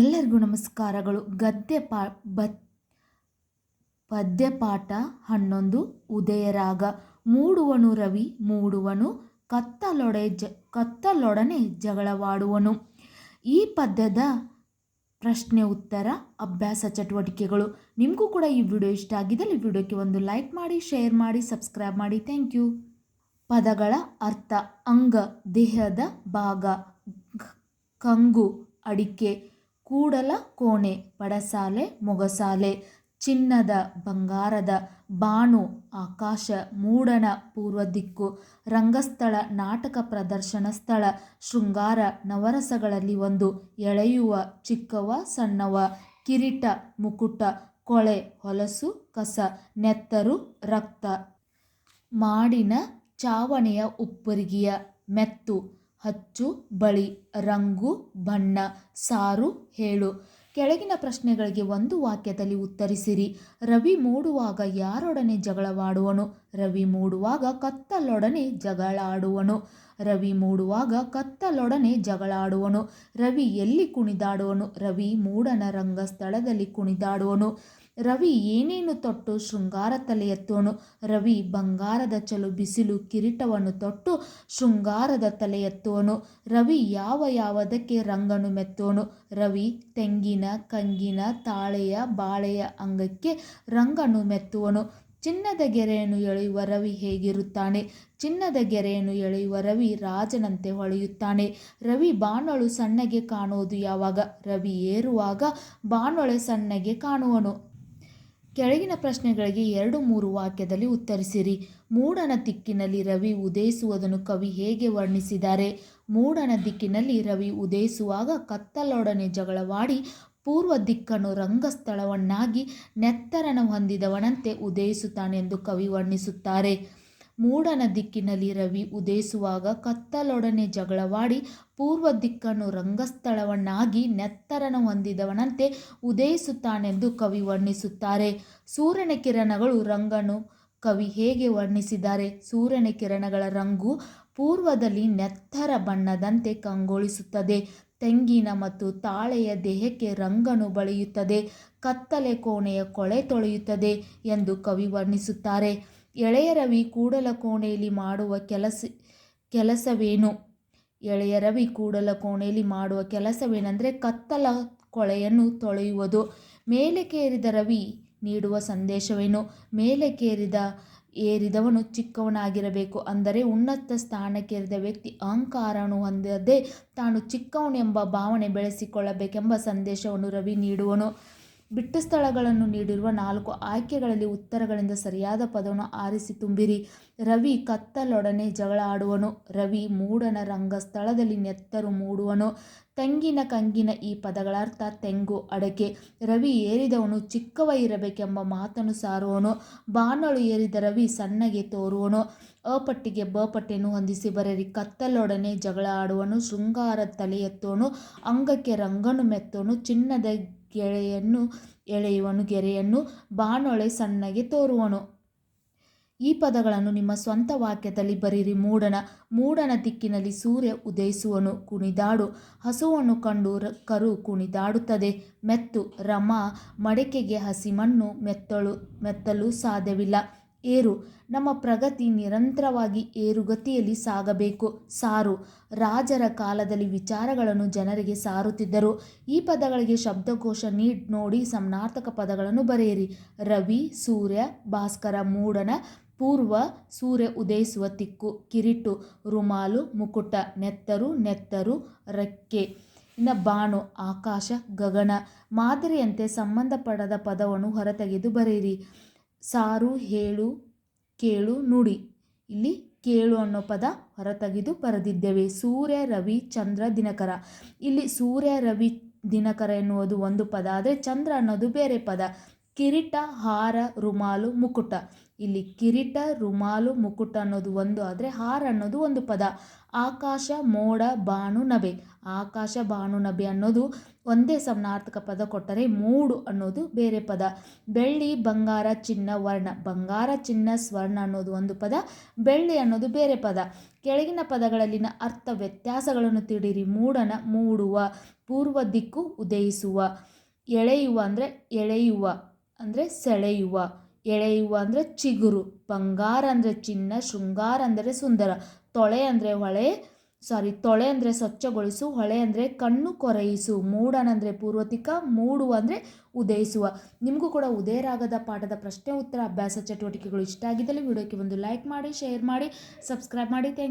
ಎಲ್ಲರಿಗೂ ನಮಸ್ಕಾರಗಳು. ಗದ್ಯ ಪಾ ಬತ್ ಪದ್ಯಪಾಠ ಹನ್ನೊಂದು, ಉದಯರಾಗ. ಮೂಡುವನು ರವಿ, ಮೂಡುವನು ಕತ್ತಲೊಡೆ ಜ, ಕತ್ತಲೊಡನೆ ಜಗಳವಾಡುವನು. ಈ ಪದ್ಯದ ಪ್ರಶ್ನೆ ಉತ್ತರ, ಅಭ್ಯಾಸ ಚಟುವಟಿಕೆಗಳು. ನಿಮಗೂ ಕೂಡ ಈ ವಿಡಿಯೋ ಇಷ್ಟ ಆಗಿದ್ದಲ್ಲಿ ವಿಡಿಯೋಕ್ಕೆ ಒಂದು ಲೈಕ್ ಮಾಡಿ, ಶೇರ್ ಮಾಡಿ, ಸಬ್ಸ್ಕ್ರೈಬ್ ಮಾಡಿ. Thank you. ಪದಗಳ ಅರ್ಥ, ಅಂಗ, ದೇಹದ ಭಾಗ ಕಂಗು, ಅಡಿಕೆ. ಕೂಡಲ ಕೋಣೆ, ಪಡಸಾಲೆ, ಮೊಗಸಾಲೆ, ಚಿನ್ನದ ಬಂಗಾರದ ಬಾಣು, ಆಕಾಶ, ಮೂಡಣ ಪೂರ್ವ ದಿಕ್ಕು ರಂಗಸ್ಥಳ, ನಾಟಕ ಪ್ರದರ್ಶನ ಸ್ಥಳ, ಶೃಂಗಾರ, ನವರಸಗಳಲ್ಲಿ ಒಂದು, ಎಳೆಯುವ, ಚಿಕ್ಕವ, ಸಣ್ಣವ, ಕಿರೀಟ, ಮುಕುಟ, ಕೊಳೆ, ಹೊಲಸು, ಕಸ, ನೆತ್ತರು, ರಕ್ತ. ಮಾಡಿನ ಚಾವಣಿಯ ಉಪ್ಪರಿಗೆಯ ಮೆತ್ತು. ಹಚ್ಚು, ಬಳಿ, ರಂಗು, ಬಣ್ಣ, ಸಾರು, ಹೇಳು. ಕೆಳಗಿನ ಪ್ರಶ್ನೆಗಳಿಗೆ ಒಂದು ವಾಕ್ಯದಲ್ಲಿ ಉತ್ತರಿಸಿರಿ. ರವಿ ಮೂಡುವಾಗ ಯಾರೊಡನೆ ಜಗಳವಾಡುವನು? ರವಿ ಮೂಡುವಾಗ ಕತ್ತಲೊಡನೆ ಜಗಳಾಡುವನು. ರವಿ ಮೂಡುವಾಗ ಕತ್ತಲೊಡನೆ ಜಗಳಾಡುವನು. ರವಿ ಎಲ್ಲಿ ಕುಣಿದಾಡುವನು? ರವಿ ಮೂಡನ ರಂಗಸ್ಥಳದಲ್ಲಿ ಕುಣಿದಾಡುವನು. ರವಿ ಏನೇನು ತೊಟ್ಟು ಶೃಂಗಾರ ತಲೆ ಎತ್ತುವನು ರವಿ ಬಂಗಾರದ ಚಲು ಬಿಸಿಲು ಕಿರೀಟವನ್ನು ತೊಟ್ಟು ಶೃಂಗಾರದ ತಲೆ ಎತ್ತುವನು ರವಿ ಯಾವ ಯಾವದಕ್ಕೆ ರಂಗನು ಮೆತ್ತೋನು ರವಿ ತೆಂಗಿನ, ಕಂಗಿನ, ತಾಳೆಯ, ಬಾಳೆಯ ಅಂಗಕ್ಕೆ ರಂಗನು ಮೆತ್ತುವನು. ಚಿನ್ನದ ಗೆರೆಯನ್ನು ಎಳೆಯುವ ರವಿ ಹೇಗಿರುತ್ತಾನೆ? ಚಿನ್ನದ ಗೆರೆಯನ್ನು ಎಳೆಯುವ ರವಿ ರಾಜನಂತೆ ಹೊಳೆಯುತ್ತಾನೆ. ರವಿ ಬಾಣಳು ಸಣ್ಣಗೆ ಕಾಣುವುದು ಯಾವಾಗ? ರವಿ ಏರುವಾಗ ಬಾಣೊಳೆ ಸಣ್ಣಗೆ ಕಾಣುವನು. ಕೆಳಗಿನ ಪ್ರಶ್ನೆಗಳಿಗೆ ಎರಡು ಮೂರು ವಾಕ್ಯದಲ್ಲಿ ಉತ್ತರಿಸಿರಿ. ಮೂಡನ ದಿಕ್ಕಿನಲ್ಲಿ ರವಿ ಉದಯಿಸುವುದನ್ನು ಕವಿ ಹೇಗೆ ವರ್ಣಿಸಿದ್ದಾರೆ? ಮೂಡನ ದಿಕ್ಕಿನಲ್ಲಿ ರವಿ ಉದಯಿಸುವಾಗ ಕತ್ತಲೊಡನೆ ಜಗಳವಾಡಿ, ಪೂರ್ವ ದಿಕ್ಕನ್ನು ರಂಗಸ್ಥಳವನ್ನಾಗಿ ನೆತ್ತರನ ಹೊಂದಿದವನಂತೆ ಉದಯಿಸುತ್ತಾನೆಂದು ಕವಿ ವರ್ಣಿಸುತ್ತಾರೆ. ಮೂಡನ ದಿಕ್ಕಿನಲ್ಲಿ ರವಿ ಉದಯಿಸುವಾಗ ಕತ್ತಲೊಡನೆ ಜಗಳವಾಡಿ ಪೂರ್ವ ದಿಕ್ಕನ್ನು ರಂಗಸ್ಥಳವನ್ನಾಗಿ ನೆತ್ತರನ ಹೊಂದಿದವನಂತೆ ಉದಯಿಸುತ್ತಾನೆಂದು ಕವಿ ವರ್ಣಿಸುತ್ತಾರೆ. ಸೂರ್ಯನ ಕಿರಣಗಳು ರಂಗನು ಕವಿ ಹೇಗೆ ವರ್ಣಿಸಿದ್ದಾರೆ? ಸೂರ್ಯನ ಕಿರಣಗಳ ರಂಗು ಪೂರ್ವದಲ್ಲಿ ನೆತ್ತರ ಬಣ್ಣದಂತೆ ಕಂಗೊಳಿಸುತ್ತದೆ. ತೆಂಗಿನ ಮತ್ತು ತಾಳೆಯ ದೇಹಕ್ಕೆ ರಂಗನು ಬಳಿಯುತ್ತದೆ. ಕತ್ತಲೆ ಕೋಣೆಯ ಕೊಳೆ ತೊಳೆಯುತ್ತದೆ ಎಂದು ಕವಿ ವರ್ಣಿಸುತ್ತಾರೆ. ಎಳೆಯ ರವಿ ಕೂಡಲ ಕೋಣೆಯಲ್ಲಿ ಮಾಡುವ ಕೆಲಸ, ಕೆಲಸವೇನು? ಎಳೆಯ ರವಿ ಕೂಡಲ ಕೋಣೆಯಲ್ಲಿ ಮಾಡುವ ಕೆಲಸವೇನೆಂದರೆ ಕತ್ತಲ ಕೊಳೆಯನ್ನು ತೊಳೆಯುವುದು. ಮೇಲೆ ಕೇರಿದ ರವಿ ನೀಡುವ ಸಂದೇಶವೇನು? ಮೇಲೆ ಕೇರಿದ, ಏರಿದವನು ಚಿಕ್ಕವನಾಗಿರಬೇಕು. ಅಂದರೆ ಉನ್ನತ ಸ್ಥಾನಕ್ಕೇರಿದ ವ್ಯಕ್ತಿ ಅಹಂಕಾರವನ್ನು ಹೊಂದದೆ ತಾನು ಚಿಕ್ಕವನೆಂಬ ಭಾವನೆ ಬೆಳೆಸಿಕೊಳ್ಳಬೇಕೆಂಬ ಸಂದೇಶವನ್ನು ರವಿ ನೀಡುವನು. ಬಿಟ್ಟ ಸ್ಥಳಗಳನ್ನು ನೀಡಿರುವ ನಾಲ್ಕು ಆಯ್ಕೆಗಳಲ್ಲಿ ಉತ್ತರಗಳಿಂದ ಸರಿಯಾದ ಪದವನ್ನು ಆರಿಸಿ ತುಂಬಿರಿ. ರವಿ ಕತ್ತಲೊಡನೆ ಜಗಳ ಆಡುವನು. ರವಿ ಮೂಡನ ರಂಗ ಸ್ಥಳದಲ್ಲಿ ನೆತ್ತರು ಮೂಡುವನು. ತೆಂಗಿನ ಕಂಗಿನ ಈ ಪದಗಳ ಅರ್ಥ ತೆಂಗು ಅಡಕೆ. ರವಿ ಏರಿದವನು ಚಿಕ್ಕವ ಇರಬೇಕೆಂಬ ಮಾತನ್ನು ಸಾರುವನು. ಬಾನಳು ಏರಿದ ರವಿ ಸಣ್ಣಗೆ ತೋರುವನು. ಅಪಟ್ಟಿಗೆ ಬ ಹೊಂದಿಸಿ ಬರೆರಿ ಕತ್ತಲೊಡನೆ ಜಗಳ ಆಡುವನು. ಶೃಂಗಾರ ತಲೆ ಎತ್ತುವನು ಅಂಗಕ್ಕೆ ರಂಗನು ಮೆತ್ತೋನು. ಚಿನ್ನದ ಗೆಳೆಯನ್ನು ಎಳೆಯುವನು, ಗೆರೆಯನ್ನು ಬಾಣೊಳೆ ಸಣ್ಣಗೆ ತೋರುವನು. ಈ ಪದಗಳನ್ನು ನಿಮ್ಮ ಸ್ವಂತ ವಾಕ್ಯದಲ್ಲಿ ಬರೀರಿ ಮೂಡನ ಮೂಡನ ದಿಕ್ಕಿನಲ್ಲಿ ಸೂರ್ಯ ಉದಯಿಸುವನು, ಕುಣಿದಾಡು. ಹಸುವನ್ನು ಕಂಡು ಕರು ಕುಣಿದಾಡುತ್ತದೆ. ಮೆತ್ತು, ರಮ, ಮಡಿಕೆಗೆ ಹಸಿಮಣ್ಣು ಮೆತ್ತಳು, ಮೆತ್ತಲು ಸಾಧ್ಯವಿಲ್ಲ. ಏರು, ನಮ್ಮ ಪ್ರಗತಿ ನಿರಂತರವಾಗಿ ಏರುಗತಿಯಲ್ಲಿ ಸಾಗಬೇಕು. ಸಾರು, ರಾಜರ ಕಾಲದಲ್ಲಿ ವಿಚಾರಗಳನ್ನು ಜನರಿಗೆ ಸಾರುತ್ತಿದ್ದರು. ಈ ಪದಗಳಿಗೆ ಶಬ್ದಕೋಶ ನೀಡ್ ನೋಡಿ ಸಮನಾರ್ಥಕ ಪದಗಳನ್ನು ಬರೆಯಿರಿ. ರವಿ, ಸೂರ್ಯ, ಭಾಸ್ಕರ, ಮೂಡನ, ಪೂರ್ವ, ಸೂರ್ಯ ಉದಯಿಸುವ ತಿಕ್ಕು ಕಿರೀಟು, ರುಮಾಲು, ಮುಕುಟ, ನೆತ್ತರು ನೆತ್ತರು, ರೆಕ್ಕೆ. ಇನ್ನು ಬಾಣು, ಆಕಾಶ, ಗಗನ, ಮಾದರಿಯಂತೆ ಸಂಬಂಧಪಡದ ಪದವನ್ನು ಹೊರತೆಗೆದು ಬರೆಯಿರಿ. ಸಾರು, ಹೇಳು, ಕೇಳು, ನುಡಿ. ಇಲ್ಲಿ ಕೇಳು ಅನ್ನೋ ಪದ ಹೊರತೆಗೆದು ಬರೆದಿದ್ದೇವೆ. ಸೂರ್ಯ, ರವಿ, ಚಂದ್ರ, ದಿನಕರ. ಇಲ್ಲಿ ಸೂರ್ಯ, ರವಿ, ದಿನಕರ ಎನ್ನುವುದು ಒಂದು ಪದ. ಆದರೆ ಚಂದ್ರ ಅನ್ನೋದು ಬೇರೆ ಪದ. ಕಿರೀಟ, ಹಾರ, ರುಮಾಲು, ಮುಕುಟ. ಇಲ್ಲಿ ಕಿರೀಟ, ರುಮಾಲು, ಮುಕುಟ ಅನ್ನೋದು ಒಂದು, ಆದರೆ ಹಾರ ಅನ್ನೋದು ಒಂದು ಪದ. ಆಕಾಶ, ಮೋಡ, ಬಾಣು, ನಭೆ. ಆಕಾಶ, ಬಾಣು, ನಭೆ ಅನ್ನೋದು ಒಂದೇ ಸಮನಾರ್ಥಕ ಪದ ಕೊಟ್ಟರೆ ಮೂಡು ಅನ್ನೋದು ಬೇರೆ ಪದ. ಬೆಳ್ಳಿ, ಬಂಗಾರ, ಚಿನ್ನ, ವರ್ಣ. ಬಂಗಾರ, ಚಿನ್ನ, ಸ್ವರ್ಣ ಅನ್ನೋದು ಒಂದು ಪದ. ಬೆಳ್ಳಿ ಅನ್ನೋದು ಬೇರೆ ಪದ. ಕೆಳಗಿನ ಪದಗಳಲ್ಲಿನ ಅರ್ಥ ವ್ಯತ್ಯಾಸಗಳನ್ನು ತಿಳಿರಿ ಮೂಡನ ಮೂಡುವ, ಪೂರ್ವ ದಿಕ್ಕು ಉದಯಿಸುವ, ಎಳೆಯುವ ಅಂದರೆ ಎಳೆಯುವ. ಅಂದರೆ ಸೆಳೆಯುವ, ಎಳೆಯುವ ಅಂದರೆ ಚಿಗುರು, ಬಂಗಾರ ಅಂದರೆ ಚಿನ್ನ, ಶೃಂಗಾರ ಅಂದರೆ ಸುಂದರ, ತೊಳೆ ಅಂದರೆ ಹೊಳೆ ಸಾರಿ ತೊಳೆ ಅಂದರೆ ಸ್ವಚ್ಛಗೊಳಿಸು, ಹೊಳೆ ಅಂದರೆ ಕಣ್ಣು ಕೊರೆಯಿಸು ಮೂಡನಂದರೆ ಪೂರ್ವತಿಕ, ಮೂಡುವ ಅಂದರೆ ಉದಯಿಸುವ. ನಿಮಗೂ ಕೂಡ ಉದಯರಾಗದ ಪಾಠದ ಪ್ರಶ್ನೆ ಉತ್ತರ ಅಭ್ಯಾಸ ಚಟುವಟಿಕೆಗಳು ಇಷ್ಟ ಆಗಿದ್ದಲ್ಲಿ ವಿಡಿಯೋಕ್ಕೆ ಒಂದು ಲೈಕ್ ಮಾಡಿ ಶೇರ್ ಮಾಡಿ ಸಬ್ಸ್ಕ್ರೈಬ್ ಮಾಡಿ. ಥ್ಯಾಂಕ್